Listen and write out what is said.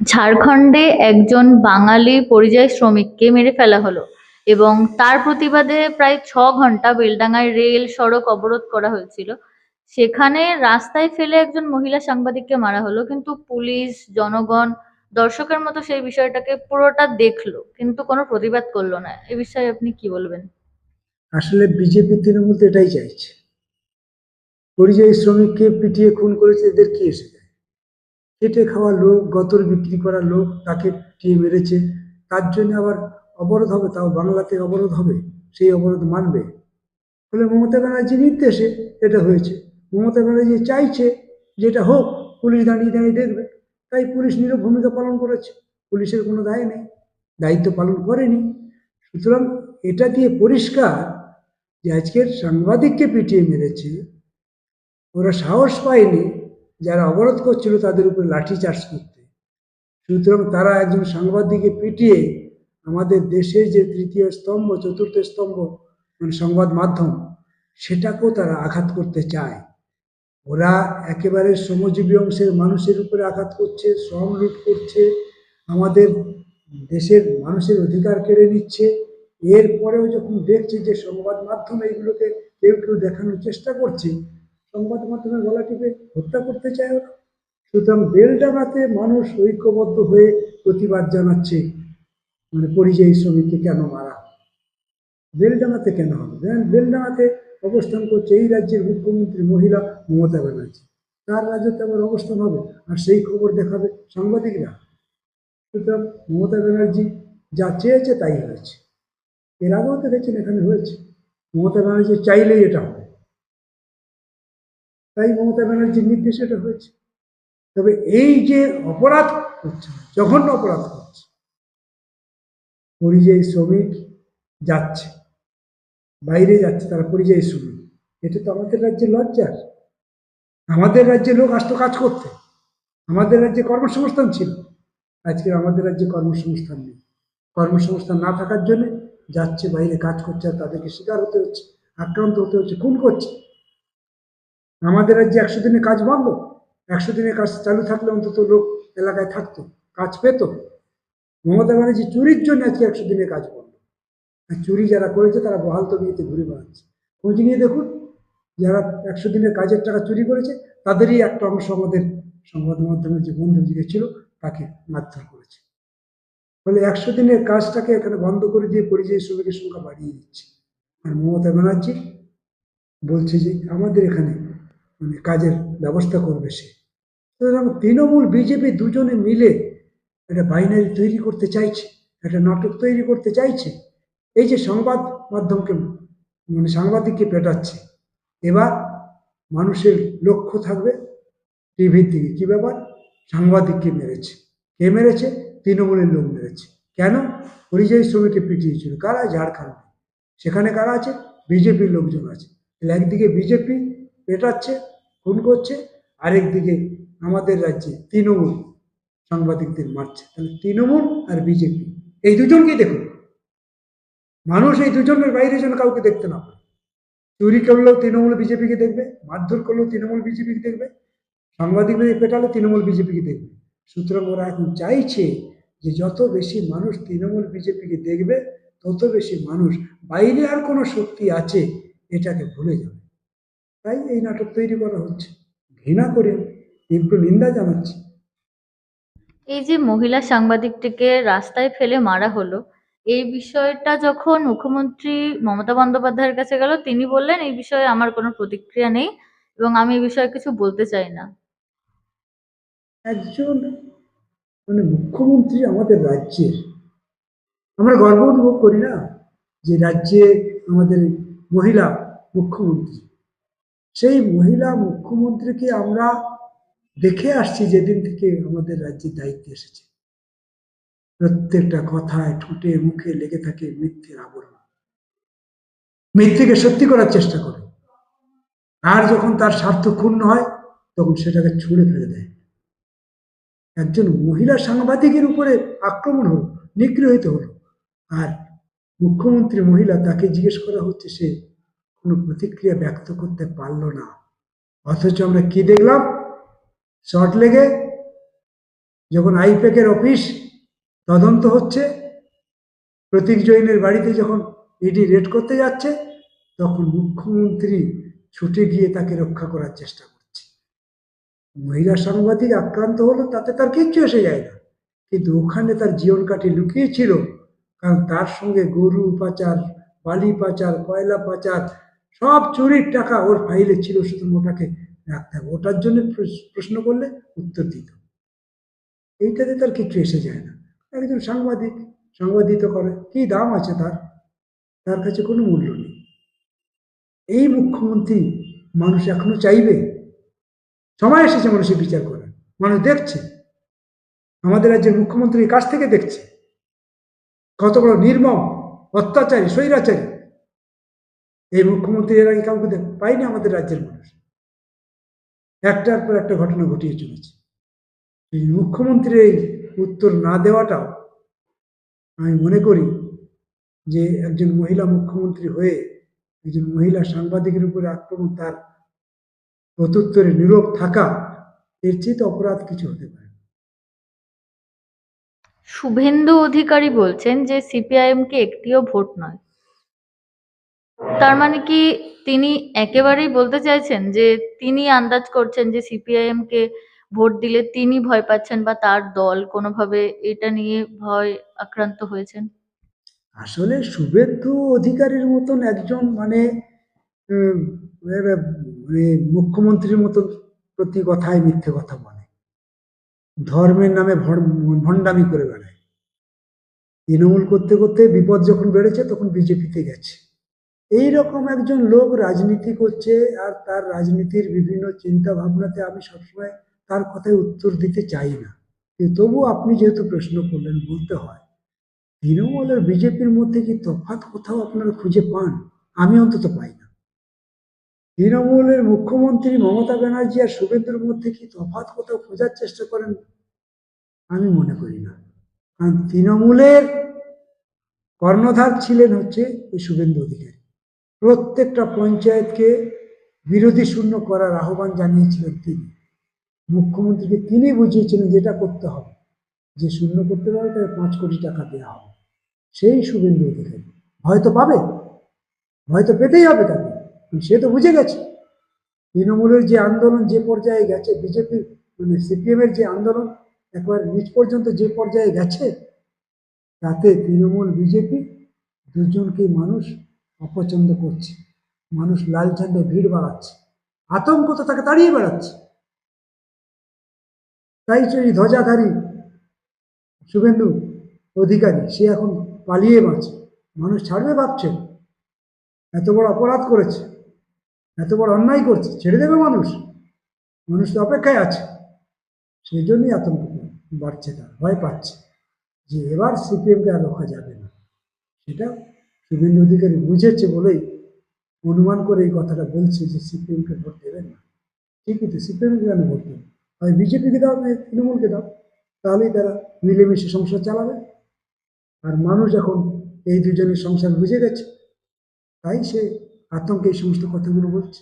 ঝাড়খণ্ডে একজন বাঙালি পরিযায়ী শ্রমিককে মেরে ফেলা হলো এবং তার প্রতিবাদে প্রায় ছ ঘণ্টা বেলডাঙায় রেল, সড়ক অবরোধ করা হয়েছিল। সেখানে রাস্তায় ফেলে একজন মহিলা সাংবাদিককে মারা হলো, কিন্তু পুলিশ, জনগণ, দর্শকের মতো সেই বিষয়টাকে পুরোটা দেখল, কিন্তু কোনো প্রতিবাদ করল না। এ বিষয়ে আপনি কি বলবেন? আসলে বিজেপি, তৃণমূল এটাই চাইছে। পরিযায়ী শ্রমিককে পিটিয়ে খুন করেছে এদের কি এসে খেটে খাওয়া লোক, গতর বিক্রি করা লোক তাকে পিটিয়ে মেরেছে। তার জন্য আবার অবরোধ হবে, তাও বাংলাতে অবরোধ হবে, সেই অবরোধ মানবে। ফলে মমতা ব্যানার্জির নির্দেশে এটা হয়েছে। মমতা ব্যানার্জি চাইছে যেটা হোক, পুলিশ দাঁড়িয়ে দাঁড়িয়ে দেখবে। তাই পুলিশ নীরব ভূমিকা পালন করেছে। পুলিশের কোনো দায় নেই, দায়িত্ব পালন করেনি। সুতরাং এটা দিয়ে পরিষ্কার যে আজকের সাংবাদিককে পিটিয়ে মেরেছে, ওরা সাহস পায়নি যারা অবরোধ করছিল তাদের উপরে লাঠি চার্জ করতে। সুতরাং তারা একজন সাংবাদিককে পিটিয়ে আমাদের দেশের যে তৃতীয় স্তম্ভ, চতুর্থ স্তম্ভ মানে সংবাদ মাধ্যম, সেটাকেও তারা আঘাত করতে চায়। ওরা একেবারে শ্রমজীবী অংশের মানুষের উপরে আঘাত করছে, শ্রম লুট করছে, আমাদের দেশের মানুষের অধিকার কেড়ে নিচ্ছে। এরপরেও যখন দেখছে যে সংবাদ মাধ্যম এইগুলোকে কেউ কেউ দেখানোর চেষ্টা করছে সংবাদ মাধ্যমে গলা টিপে হত্যা করতে চায় ওরা। সুতরাং বেলডাঙাতে মানুষ ঐক্যবদ্ধ হয়ে প্রতিবাদ জানাচ্ছে মানে পরিযায়ী শ্রমিককে কেন মারা? বেলডাঙাতে কেন হবে? বেলডাঙাতে অবস্থান করছে এই রাজ্যের মুখ্যমন্ত্রী মহিলা মমতা ব্যানার্জি। তার রাজ্যতে আবার অবস্থান হবে? আর সেই খবর দেখাবে সাংবাদিকরা। সুতরাং মমতা ব্যানার্জি যা চেয়েছে তাই হয়েছে। এর আগেও দেখছেন এখানে হয়েছে। মমতা ব্যানার্জি চাইলেই এটা হবে। তাই মমতা ব্যানার্জির নির্দেশে এটা হয়েছে। তবে এই যে অপরাধ করছে, জঘন্য অপরাধ করছে, পরিযায়ী শ্রমিক যাচ্ছে, বাইরে যাচ্ছে তারা পরিযায়ী শ্রমিক, এটা তো আমাদের রাজ্যে লজ্জার। আমাদের রাজ্যে লোক আসতো কাজ করতে, আমাদের রাজ্যে কর্মসংস্থান ছিল আজকে আমাদের রাজ্যে কর্মসংস্থান নেই। কর্মসংস্থান না থাকার জন্য যাচ্ছে, বাইরে কাজ করছে আর তাদেরকে শিকার হতে হচ্ছে, আক্রান্ত হতে হচ্ছে, খুন করছে। আমাদের রাজ্যে একশো দিনে কাজ বন্ধ একশো দিনে কাজ চালু থাকলে অন্তত লোক এলাকায় থাকতো, কাজ পেত। মমতা ব্যানার্জি চুরির জন্য আজকে একশো দিনে কাজ বন্ধ আর চুরি যারা করেছে তারা বহাল তবিয়েতে ঘুরে বেড়াচ্ছে। খোঁজ নিয়ে দেখুন, যারা একশো দিনের কাজের টাকা চুরি করেছে, তাদেরই একটা অংশ আমাদের সংবাদ মাধ্যমের যে বন্ধু ছিল তাকে মারধর করেছে। ফলে একশো দিনের কাজটাকে এখানে বন্ধ করে দিয়ে পরিযায়ী শ্রমিকের সংখ্যা বাড়িয়ে দিচ্ছে। আর মমতা ব্যানার্জি বলছে যে, আমাদের এখানে মানে কাজের ব্যবস্থা করবে সে। সুতরাং তৃণমূল, বিজেপি দুজনে মিলে একটা বাইনারি তৈরি করতে চাইছে, একটা নাটক তৈরি করতে চাইছে। এই যে সংবাদ মাধ্যমকে মানে সাংবাদিককে পেটাচ্ছে, এবার মানুষের লক্ষ্য থাকবে টিভির দিকে। কী ব্যাপার? সাংবাদিককে মেরেছে। কে মেরেছে? তৃণমূলের লোক মেরেছে। কেন? পরিযায়ী শ্রমিককে পিটিয়েছিল। কারা? ঝাড়খণ্ডে। সেখানে কারা আছে? বিজেপির লোকজন আছে। একদিকে বিজেপি পেটাচ্ছে খুন করছে আরেকদিকে আমাদের রাজ্যে তৃণমূল সাংবাদিকদের মারছে। তাহলে তৃণমূল আর বিজেপি, এই দুজনকেই দেখুন। মানুষ এই দুজনের বাইরে যেন কাউকে দেখতে না পায়। চুরি করলেও তৃণমূল বিজেপিকে দেখবে, মারধর করলেও তৃণমূল বিজেপিকে দেখবে, সাংবাদিকদের পেটালে তৃণমূল বিজেপিকে দেখবে। সুতরাং ওরা এখন চাইছে যে যত বেশি মানুষ তৃণমূল বিজেপিকে দেখবে, তত বেশি মানুষ, বাইরে আর কোনো শক্তি আছে, এটাকে ভুলে যাবে। তাই এই নাটক তৈরি করা হচ্ছে। ঘৃণা করে তীব্র নিন্দা জানাচ্ছি। এই যে মহিলা সাংবাদিকটিকে রাস্তায় ফেলে মারা হলো এই বিষয়টা যখন মুখ্যমন্ত্রী মমতা বন্দ্যোপাধ্যায়ের কাছে গেল তিনি বললেন এই বিষয়ে আমার কোনো প্রতিক্রিয়া নেই এবং আমি এই বিষয়ে কিছু বলতে চাই না। একজন মানে মুখ্যমন্ত্রী আমাদের রাজ্যের। আমরা গর্ব অনুভব করি না যে রাজ্যে আমাদের মহিলা মুখ্যমন্ত্রী। সেই মহিলা মুখ্যমন্ত্রীকে আমরা দেখে আসছি যেদিন থেকে আমাদের রাজ্যের দায়িত্বে এসেছে। প্রত্যেকটা কথায় ঠোঁটে মুখে লেগে থাকে মিথ্যের আবরণ। মিথ্যেকে সত্যি করার চেষ্টা করে। আর যখন তার স্বার্থ ক্ষুণ্ণ হয়, তখন সেটাকে ছুঁড়ে ফেলে দেয়। একজন মহিলা সাংবাদিকের উপরে আক্রমণ হলো, নিগৃহীত হলো। আর মুখ্যমন্ত্রী মহিলা তাকে জিজ্ঞেস করা হচ্ছে, সে কোনো প্রতিক্রিয়া ব্যক্ত করতে পারল না। অথচ আমরা কি দেখলাম? শর্ট লেগে যখন আইপ্যাকের অফিস তদন্ত হচ্ছে, প্রতীক জৈনের বাড়িতে যখন ইডি রেড করতে যাচ্ছে, তখন মুখ্যমন্ত্রী ছুটে গিয়ে তাকে রক্ষা করার চেষ্টা করছে। মহিলা সাংবাদিক আক্রান্ত হলো, তাতে তার কিচ্ছু এসে যায় না। কিন্তু ওখানে তার জীবন কাঠি লুকিয়েছিল, কারণ তার সঙ্গে গরু পাচার, বালি পাচার, কয়লা পাচার সব চুরির টাকা ওর ফাইলে ছিল শুধু ওটাকে রাখতে হবে। ওটার জন্য প্রশ- প্রশ্ন করলে উত্তর দিত। এইটাতে তার কিছু এসে যায় না। একজন সাংবাদিক, সাংবাদিত করে, কি দাম আছে তার? তার কাছে কোনো মূল্য নেই। এই মুখ্যমন্ত্রী মানুষ এখনও চাইবে? সময় এসেছে মানুষের বিচার করার। মানুষ দেখছে। আমাদের রাজ্যের মুখ্যমন্ত্রীর কাছ থেকে দেখছে। কত বড় নির্মম, অত্যাচারী, স্বৈরাচারী। এই মুখ্যমন্ত্রী এর আগে কাউকে পায়নি আমাদের রাজ্যের মানুষ। একটার পর একটা ঘটনা ঘটিয়ে চলেছে। এই মুখ্যমন্ত্রীর এই উত্তর না দেওয়াটাও আমি মনে করি যে একজন মহিলা মুখ্যমন্ত্রী হয়ে একজন মহিলা সাংবাদিকের উপরে আক্রমণ তার প্রত্যুত্তরে নীরব থাকা এর চেয়ে অপরাধ কিছু হতে পারে শুভেন্দু অধিকারী বলছেন যে সিপিআইএম কে একটিও ভোট নয়। তার মানে কি তিনি একেবারেই বলতে চাইছেন যে তিনি আন্দাজ করছেন যে সিপিআইএম কে ভোট দিলে তিনি ভয় পাচ্ছেন বা তার দল কোনোভাবে এটা নিয়ে ভয় আক্রান্ত হয়েছেন? আসলে শুভেন্দু অধিকারীর মতন একজন মানে মানে মানে মুখ্যমন্ত্রীর মতন প্রতি কথায় মিথ্যে কথা বলে। ধর্মের নামে ভণ্ডামি করে বেড়ায়। তৃণমূল করতে করতে বিপদ যখন বেড়েছে তখন বিজেপিতে গেছে। এই রকম একজন লোক রাজনীতি করছে আর তার রাজনীতির বিভিন্ন চিন্তা ভাবনাতে আমি সবসময় তার কথায় উত্তর দিতে চাই না। তবু আপনি যেহেতু প্রশ্ন করলেন, বলতে হয়। তৃণমূল আর বিজেপির মধ্যে কি তফাৎ কোথাও আপনারা খুঁজে পান? আমি অন্তত পাই না। তৃণমূলের মুখ্যমন্ত্রী মমতা ব্যানার্জি আর শুভেন্দুর মধ্যে কি তফাৎ কোথাও খোঁজার চেষ্টা করেন? আমি মনে করি না। কারণ তৃণমূলের কর্ণধার ছিলেন হচ্ছে ওই শুভেন্দু অধিকারী। প্রত্যেকটা পঞ্চায়েতকে বিরোধী শূন্য করার আহ্বান জানিয়েছিলেন তিনি। মুখ্যমন্ত্রীকে তিনি বুঝিয়েছিলেন যেটা করতে হবে। যে শূন্য করতে পারবে তাকে পাঁচ কোটি টাকা দেওয়া হবে। সেই শুভেন্দু অধিকারী। হয়তো পাবে। হয়তো পেতেই হবে তাকে। সে তো বুঝে গেছে। তৃণমূলের যে আন্দোলন যে পর্যায়ে গেছে, বিজেপি মানে সিপিএম এর যে আন্দোলন একবার নিচ পর্যন্ত যে পর্যায়ে গেছে, তাতে তৃণমূল, বিজেপি দুজনকেই মানুষ অপছন্দ করছে। মানুষ লাল ঝান্ডায় ভিড় বাড়াচ্ছে। আতঙ্ক তো তাকে তাড়িয়ে বেড়াচ্ছে। তাই এই ধ্বজাধারী শুভেন্দু অধিকারী, সে এখন পালিয়ে বাঁচে। মানুষ ছাড়বে ভাবছে এত বড় অপরাধ করেছে। এত বড় অন্যায় করছে। ছেড়ে দেবে মানুষ। মানুষ তো অপেক্ষায় আছে। সেই জন্যই আতঙ্ক বাড়ছে তার, ভয় পাচ্ছে যে এবার সিপিএমকে আর রোখা যাবে না। সেটা শুভেন্দু অধিকারী বুঝেছে বলেই অনুমান করে এই কথাটা বলছে যে সিপিএমকে ভোট দেবেন না। ঠিকই তো সিপিএমকে কেন ভোট দেবেন? হয় বিজেপিকে দাও নয় তৃণমূলকে দাও? তাহলেই তারা মিলেমিশে সংসার চালাবে। আর মানুষ এখন এই দুজনের সংসার বুঝে গেছে। তাই সে আতঙ্কে এই সমস্ত কথাগুলো বলছে।